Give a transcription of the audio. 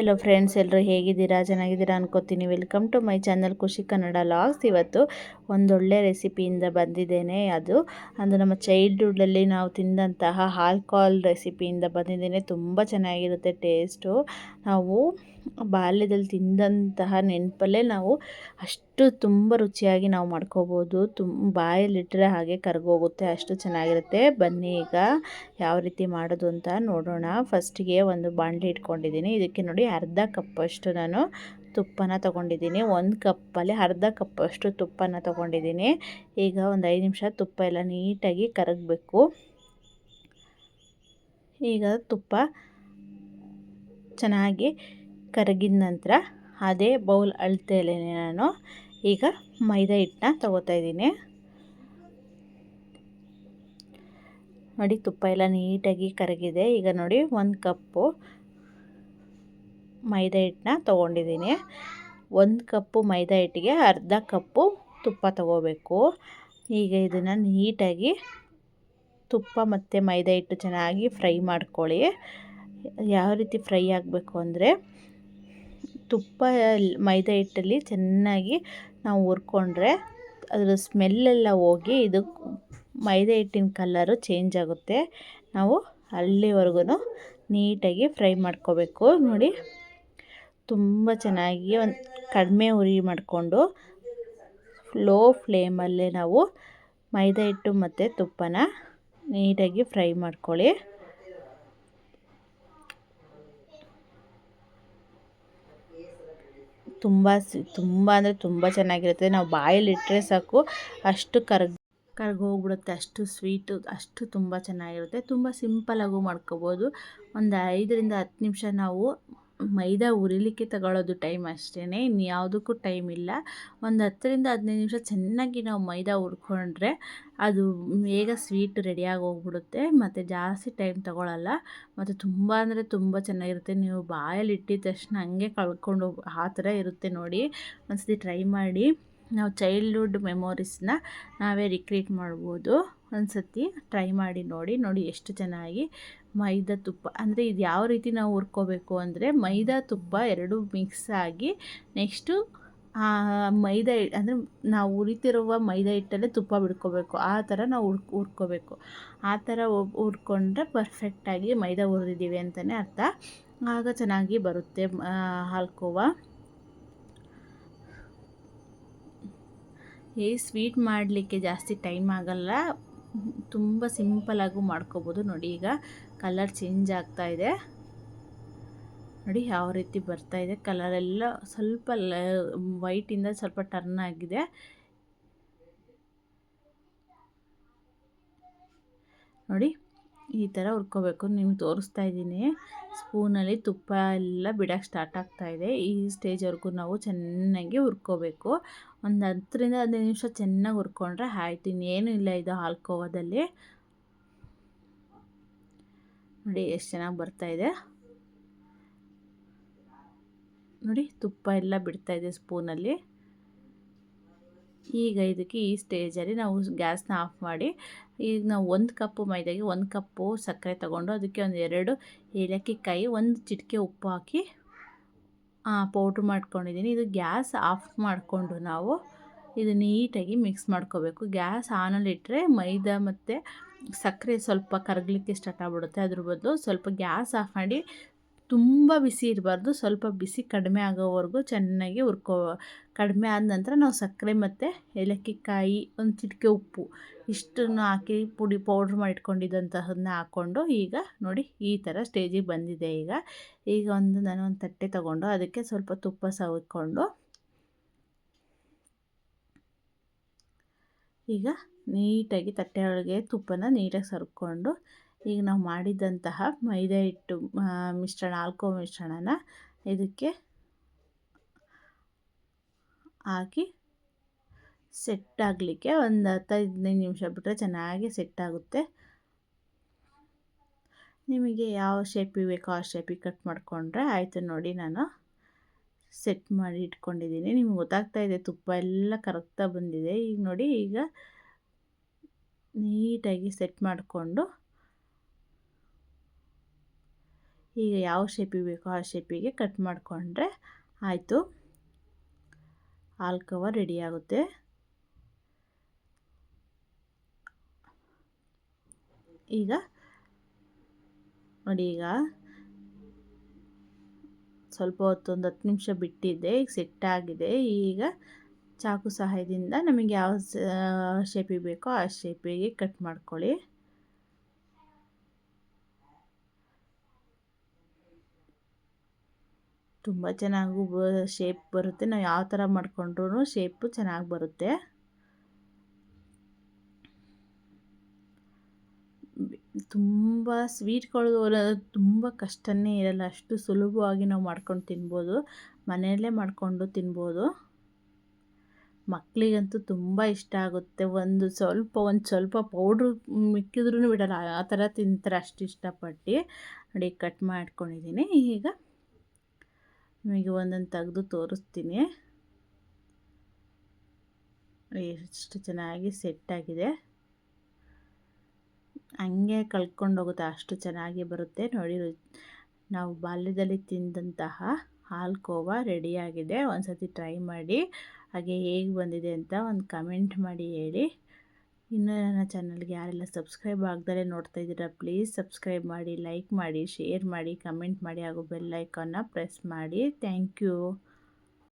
Hello friends ಎಲ್ಲರೂ ಹೇಗಿದ್ದೀರಾ? ಚೆನ್ನಾಗಿದ್ದೀರಾ ಅನ್ಕೋತೀನಿ. ವೆಲ್ಕಮ್ ಟು ಮೈ ಚಾನಲ್ ಖುಷಿ ಕನ್ನಡ ಲಾಗ್ಸ್ ಇವತ್ತು ಒಂದೊಳ್ಳೆ ರೆಸಿಪಿಯಿಂದ ಬಂದಿದ್ದೇನೆ ಅದು. ಅಂದರೆ ನಮ್ಮ ಚೈಲ್ಡ್ಹುಡ್ಡಲ್ಲಿ ನಾವು ತಿಂದಂತಹ ಆಲ್ಕೋಹಾಲ್ ರೆಸಿಪಿಯಿಂದ ಬಂದಿದ್ದೇನೆ. ತುಂಬ ಚೆನ್ನಾಗಿರುತ್ತೆ ಟೇಸ್ಟು ನಾವು ಬಾಲ್ಯದಲ್ಲಿ ತಿಂದಂತಹ ನೆನಪಲ್ಲೇ ನಾವು ಅಷ್ಟು ತುಂಬ ರುಚಿಯಾಗಿ ನಾವು ಮಾಡ್ಕೋಬೋದು. ತುಂಬ ಬಾಯಲ್ಲಿಟ್ಟರೆ ಹಾಗೆ ಕರಗೋಗುತ್ತೆ, ಅಷ್ಟು ಚೆನ್ನಾಗಿರುತ್ತೆ. ಬನ್ನಿ ಈಗ ಯಾವ ರೀತಿ ಮಾಡೋದು ಅಂತ ನೋಡೋಣ. ಫಸ್ಟಿಗೆ ಒಂದು ಬಾಂಡ್ಲಿ ಇಟ್ಕೊಂಡಿದ್ದೀನಿ. ಇದಕ್ಕೆ ನೋಡಿ ಅರ್ಧ ಕಪ್ಪಷ್ಟು ನಾನು ತುಪ್ಪನ ತೊಗೊಂಡಿದ್ದೀನಿ. ಒಂದು ಕಪ್ಪಲ್ಲಿ ಅರ್ಧ ಕಪ್ಪಷ್ಟು ತುಪ್ಪನ ತೊಗೊಂಡಿದ್ದೀನಿ. ಈಗ ಒಂದು ಐದು ನಿಮಿಷ ತುಪ್ಪ ಎಲ್ಲ ನೀಟಾಗಿ ಕರಗಬೇಕು. ಈಗ ತುಪ್ಪ ಚೆನ್ನಾಗಿ ಕರಗಿದ ನಂತರ ಅದೇ ಬೌಲ್ ಅಳತೆಯಲ್ಲಿ ನಾನು ಈಗ ಮೈದಾ ಹಿಟ್ಟನ್ನ ತೊಗೋತಾ ಇದ್ದೀನಿ. ನೋಡಿ, ತುಪ್ಪ ಎಲ್ಲ ನೀಟಾಗಿ ಕರಗಿದೆ. ಈಗ ನೋಡಿ, ಒಂದು ಕಪ್ಪು ಮೈದಾ ಹಿಟ್ಟನ್ನ ತೊಗೊಂಡಿದ್ದೀನಿ. ಒಂದು ಕಪ್ಪು ಮೈದಾ ಹಿಟ್ಟಿಗೆ ಅರ್ಧ ಕಪ್ಪು ತುಪ್ಪ ತಗೋಬೇಕು. ಈಗ ಇದನ್ನು ನೀಟಾಗಿ ತುಪ್ಪ ಮತ್ತು ಮೈದಾ ಹಿಟ್ಟು ಚೆನ್ನಾಗಿ ಫ್ರೈ ಮಾಡ್ಕೊಳ್ಳಿ. ಯಾವ ರೀತಿ ಫ್ರೈ ಆಗಬೇಕು ಅಂದರೆ ತುಪ್ಪ ಮೈದಾ ಹಿಟ್ಟಲ್ಲಿ ಚೆನ್ನಾಗಿ ನಾವು ಹುರ್ಕೊಂಡ್ರೆ ಅದರ ಸ್ಮೆಲ್ಲೆಲ್ಲ ಹೋಗಿ ಇದು ಮೈದಾ ಹಿಟ್ಟಿನ ಕಲ್ಲರು ಚೇಂಜ್ ಆಗುತ್ತೆ. ನಾವು ಅಲ್ಲಿವರೆಗೂ ನೀಟಾಗಿ ಫ್ರೈ ಮಾಡ್ಕೋಬೇಕು. ನೋಡಿ, ತುಂಬ ಚೆನ್ನಾಗಿ ಒಂದು ಕಡಿಮೆ ಉರಿ ಮಾಡಿಕೊಂಡು ಲೋ ಫ್ಲೇಮಲ್ಲೇ ನಾವು ಮೈದಾ ಹಿಟ್ಟು ಮತ್ತು ತುಪ್ಪನ ನೀಟಾಗಿ ಫ್ರೈ ಮಾಡ್ಕೊಳ್ಳಿ. ತುಂಬ ತುಂಬ ಅಂದರೆ ತುಂಬ ಚೆನ್ನಾಗಿರುತ್ತೆ. ನಾವು ಬಾಯಲ್ಲಿಟ್ಟರೆ ಸಾಕು. ಅಷ್ಟು ಕರ್ಗ ಕರ್ಗೋಗ್ಬಿಡುತ್ತೆ ಅಷ್ಟು ಸ್ವೀಟು ಅಷ್ಟು ತುಂಬ ಚೆನ್ನಾಗಿರುತ್ತೆ. ತುಂಬ ಸಿಂಪಲಾಗೂ ಮಾಡ್ಕೋಬೋದು. ಒಂದು ಐದರಿಂದ ಹತ್ತು ನಿಮಿಷ ನಾವು ಮೈದಾ ಉರಿಲಿಕ್ಕೆ ತಗೊಳ್ಳೋದು ಟೈಮ್ ಅಷ್ಟೇ ಇನ್ನು ಯಾವುದಕ್ಕೂ ಟೈಮ್ ಇಲ್ಲ. ಒಂದು ಹತ್ತರಿಂದ ಹದಿನೈದು ನಿಮಿಷ ಚೆನ್ನಾಗಿ ನಾವು ಮೈದಾ ಹುರ್ಕೊಂಡ್ರೆ ಅದು ಬೇಗ ಸ್ವೀಟ್ ರೆಡಿಯಾಗಿ ಹೋಗ್ಬಿಡುತ್ತೆ, ಮತ್ತು ಜಾಸ್ತಿ ಟೈಮ್ ತಗೊಳ್ಳಲ್ಲ ಮತ್ತು ತುಂಬ ಅಂದರೆ ತುಂಬ ಚೆನ್ನಾಗಿರುತ್ತೆ. ನೀವು ಬಾಯಲ್ಲಿ ಇಟ್ಟಿದ ತಕ್ಷಣ ಹಂಗೆ ಕಳ್ಕೊಂಡು ಆ ಥರ ಇರುತ್ತೆ ನೋಡಿ. ಒಂದ್ಸತಿ ಟ್ರೈ ಮಾಡಿ. ನಾವು ಚೈಲ್ಡ್ಹುಡ್ ಮೆಮೊರೀಸ್ನ ನಾವೇ ರಿಕ್ರಿಯೇಟ್ ಮಾಡ್ಬೋದು. ಒಂದು ಸತಿ ಟ್ರೈ ಮಾಡಿ ನೋಡಿ ನೋಡಿ ಎಷ್ಟು ಚೆನ್ನಾಗಿ ಮೈದಾ ತುಪ್ಪ, ಅಂದರೆ ಇದು ಯಾವ ರೀತಿ ನಾವು ಹುರ್ಕೋಬೇಕು ಅಂದರೆ ಮೈದಾ ತುಪ್ಪ ಎರಡು ಮಿಕ್ಸ್ ಆಗಿ ನೆಕ್ಸ್ಟು ಮೈದಾ ಅಂದರೆ ನಾವು ಉರಿತಿರುವ ಮೈದಾ ಹಿಟ್ಟಲ್ಲೇ ತುಪ್ಪ ಬಿಡ್ಕೋಬೇಕು. ಆ ಥರ ನಾವು ಹುರ್, ಹುರ್ಕೋಬೇಕು. ಆ ಥರ ಹುರ್ಕೊಂಡ್ರೆ ಪರ್ಫೆಕ್ಟಾಗಿ ಮೈದಾ ಹುರಿದಿದ್ದೀವಿ ಅಂತಲೇ ಅರ್ಥ. ಆಗ ಚೆನ್ನಾಗಿ ಬರುತ್ತೆ ಹಾಲ್ಕೋವಾ. ಈ ಸ್ವೀಟ್ ಮಾಡಲಿಕ್ಕೆ ಜಾಸ್ತಿ ಟೈಮ್ ಆಗಲ್ಲ. ತುಂಬ ಸಿಂಪಲಾಗೂ ಮಾಡ್ಕೋಬೋದು. ನೋಡಿ, ಈಗ ಕಲರ್ ಚೇಂಜ್ ಆಗ್ತಾ ಇದೆ. ನೋಡಿ, ಯಾವ ರೀತಿ ಬರ್ತಾ ಇದೆ. ಕಲರೆಲ್ಲ ಸ್ವಲ್ಪ ವೈಟಿಂದ ಸ್ವಲ್ಪ ಟರ್ನ್ ಆಗಿದೆ. ನೋಡಿ ಈ ಥರ ಹುರ್ಕೋಬೇಕು. ನಿಮ್ಗೆ ತೋರಿಸ್ತಾ ಇದ್ದೀನಿ. ಸ್ಪೂನಲ್ಲಿ ತುಪ್ಪ ಎಲ್ಲ ಬಿಡೋಕ್ಕೆ ಸ್ಟಾರ್ಟ್ ಆಗ್ತಾಯಿದೆ ಈ ಸ್ಟೇಜ್ವರೆಗೂ ನಾವು ಚೆನ್ನಾಗಿ ಹುರ್ಕೋಬೇಕು. ಒಂದು ಹತ್ತರಿಂದ ಹದಿನೈದು ನಿಮಿಷ ಚೆನ್ನಾಗಿ ಹುರ್ಕೊಂಡ್ರೆ ಆಯ್ತು. ಇನ್ನೇನು ಇಲ್ಲ ಇದು ಹಾಲ್ಕೋವದಲ್ಲಿ. ನೋಡಿ ಎಷ್ಟು ಚೆನ್ನಾಗಿ ಬರ್ತಾಯಿದೆ ನೋಡಿ ತುಪ್ಪ ಎಲ್ಲ ಬಿಡ್ತಾಯಿದೆ ಸ್ಪೂನಲ್ಲಿ. ಈಗ ಇದಕ್ಕೆ ಈ ಸ್ಟೇಜಲ್ಲಿ ನಾವು ಗ್ಯಾಸ್ನ ಆಫ್ ಮಾಡಿ, ಈಗ ನಾವು ಒಂದು ಕಪ್ಪು ಮೈದಾಗೆ ಒಂದು ಕಪ್ಪು ಸಕ್ಕರೆ ತಗೊಂಡು ಅದಕ್ಕೆ ಒಂದು ಎರಡು ಏಲಕ್ಕಿ ಕಾಯಿ ಒಂದು ಚಿಟಿಕೆ ಉಪ್ಪು ಹಾಕಿ ಪೌಡ್ರ್ ಮಾಡ್ಕೊಂಡಿದ್ದೀನಿ ಇದು ಗ್ಯಾಸ್ ಆಫ್ ಮಾಡಿಕೊಂಡು ನಾವು ಇದು ನೀಟಾಗಿ ಮಿಕ್ಸ್ ಮಾಡ್ಕೋಬೇಕು. ಗ್ಯಾಸ್ ಆನಲ್ಲಿಟ್ಟರೆ ಮೈದಾ ಮತ್ತು ಸಕ್ಕರೆ ಸ್ವಲ್ಪ ಕರಗಲಿಕ್ಕೆ ಸ್ಟಾರ್ಟ್ ಆಗಿಬಿಡುತ್ತೆ. ಅದ್ರ ಬದಲು ಸ್ವಲ್ಪ ಗ್ಯಾಸ್ ಆಫ್ ಮಾಡಿ ತುಂಬ ಬಿಸಿ ಇರಬಾರ್ದು. ಸ್ವಲ್ಪ ಬಿಸಿ ಕಡಿಮೆ ಆಗೋವರೆಗೂ ಚೆನ್ನಾಗಿ ಹುರ್ಕೋ, ಕಡಿಮೆ ಆದ ನಂತರ ನಾವು ಸಕ್ಕರೆ ಮತ್ತು ಏಲಕ್ಕಿ ಕಾಯಿ ಒಂದು ಚಿಟಿಕೆ ಉಪ್ಪು ಇಷ್ಟನ್ನು ಹಾಕಿ ಪುಡಿ ಪೌಡ್ರ್ ಮಾಡಿಟ್ಕೊಂಡಿದ್ದಂತಹದನ್ನ ಹಾಕ್ಕೊಂಡು ಈಗ ನೋಡಿ ಈ ಥರ ಸ್ಟೇಜಿಗೆ ಬಂದಿದೆ ಈಗ. ಈಗ ಒಂದು ನಾನು ಒಂದು ತಟ್ಟೆ ತಗೊಂಡು ಅದಕ್ಕೆ ಸ್ವಲ್ಪ ತುಪ್ಪ ಸವಿಕೊಂಡು ಈಗ ನೀಟಾಗಿ ತಟ್ಟೆ ಒಳಗೆ ತುಪ್ಪನ ನೀಟಾಗಿ ಸರ್ಕೊಂಡು ಈಗ ನಾವು ಮಾಡಿದಂತಹ ಮೈದಾ ಹಿಟ್ಟು ಮಿಶ್ರಣ, ಆಲ್ಕೋ ಮಿಶ್ರಣನ ಇದಕ್ಕೆ ಹಾಕಿ ಸೆಟ್ ಆಗಲಿಕ್ಕೆ ಒಂದು ಹತ್ತು ಹದಿನೈದು ನಿಮಿಷ ಬಿಟ್ಟರೆ ಚೆನ್ನಾಗಿ ಸೆಟ್ ಆಗುತ್ತೆ. ನಿಮಗೆ ಯಾವ ಶೇಪಿಗೆ ಬೇಕೋ ಆ ಶೇಪಿಗೆ ಕಟ್ ಮಾಡಿಕೊಂಡ್ರೆ ಆಯಿತು ನೋಡಿ ನಾನು ಸೆಟ್ ಮಾಡಿ ಇಟ್ಕೊಂಡಿದ್ದೀನಿ. ನಿಮ್ಗೆ ಗೊತ್ತಾಗ್ತಾ ಇದೆ ತುಪ್ಪ ಎಲ್ಲ ಕರಗ್ತಾ ಬಂದಿದೆ. ಈಗ ನೋಡಿ ಈಗ ನೀಟಾಗಿ ಸೆಟ್ ಮಾಡಿಕೊಂಡು ಈಗ ಯಾವ ಶೇಪಿಗೆ ಬೇಕೋ ಆ ಶೇಪಿಗೆ ಕಟ್ ಮಾಡಿಕೊಂಡ್ರೆ ಆಯಿತು. ಆಲ್ ರೆಡಿ ಆಗುತ್ತೆ. ಈಗ ನೋಡಿ ಈಗ ಸ್ವಲ್ಪ ಹೊತ್ತು ಒಂದು ಹತ್ತು ನಿಮಿಷ ಬಿಟ್ಟಿದ್ದೆ ಈಗ ಸೆಟ್ ಆಗಿದೆ. ಈಗ ಚಾಕು ಸಹಾಯದಿಂದ ನಮಗೆ ಯಾವ ಶೇಪಿಗೆ ಬೇಕೋ ಆ ಶೇಪಿಗೆ ಕಟ್ ಮಾಡ್ಕೊಳ್ಳಿ. ತುಂಬ ಚೆನ್ನಾಗಿ ಶೇಪ್ ಬರುತ್ತೆ. ನಾವು ಯಾವ ಥರ ಮಾಡಿಕೊಂಡ್ರೂ ಶೇಪು ಚೆನ್ನಾಗಿ ಬರುತ್ತೆ. ತುಂಬ ಸ್ವೀಟ್ಗಳು ತುಂಬ ಕಷ್ಟನೇ ಇರಲ್ಲ. ಅಷ್ಟು ಸುಲಭವಾಗಿ ನಾವು ಮಾಡ್ಕೊಂಡು ತಿನ್ಬೋದು. ಮನೆಯಲ್ಲೇ ಮಾಡಿಕೊಂಡು ತಿನ್ಬೋದು. ಮಕ್ಕಳಿಗಂತೂ ತುಂಬ ಇಷ್ಟ ಆಗುತ್ತೆ. ಒಂದು ಸ್ವಲ್ಪ ಒಂದು ಸ್ವಲ್ಪ ಪೌಡ್ರು ಮಿಕ್ಕಿದ್ರೂ ಬಿಡಲ್ಲ. ಆ ಥರ ತಿಂತಾರೆ ಅಷ್ಟು ಇಷ್ಟಪಟ್ಟು. ನೋಡಿ ಕಟ್ ಮಾಡ್ಕೊಂಡಿದ್ದೀನಿ ಈಗ ನಿಮಗೆ ಒಂದೊಂದು ತೆಗೆದು ತೋರಿಸ್ತೀನಿ. ಎಷ್ಟು ಚೆನ್ನಾಗಿ ಸೆಟ್ಟಾಗಿದೆ ಹಂಗೆ ಕಳ್ಕೊಂಡೋಗುತ್ತೆ ಅಷ್ಟು ಚೆನ್ನಾಗಿ ಬರುತ್ತೆ. ನೋಡಿ ನಾವು ಬಾಲ್ಯದಲ್ಲಿ ತಿಂದಂತಹ ಹಾಲು ಕೋವಾ ರೆಡಿಯಾಗಿದೆ ಒಂದು ಸತಿ ಟ್ರೈ ಮಾಡಿ, ಹಾಗೆ ಹೇಗೆ ಬಂದಿದೆ ಅಂತ ಒಂದು ಕಮೆಂಟ್ ಮಾಡಿ ಹೇಳಿ. ಇನ್ನು ನನ್ನ ಚಾನಲ್ಗೆ ಯಾರೆಲ್ಲ ಸಬ್ಸ್ಕ್ರೈಬ್ ಆಗ್ದಲೇ ನೋಡ್ತಾ ಇದ್ದೀರಾ, ಪ್ಲೀಸ್ ಸಬ್ಸ್ಕ್ರೈಬ್ ಮಾಡಿ, ಲೈಕ್ ಮಾಡಿ, ಶೇರ್ ಮಾಡಿ, ಕಮೆಂಟ್ ಮಾಡಿ ಹಾಗೂ ಬೆಲ್ ಐಕಾನ್ನ ಪ್ರೆಸ್ ಮಾಡಿ. Thank you.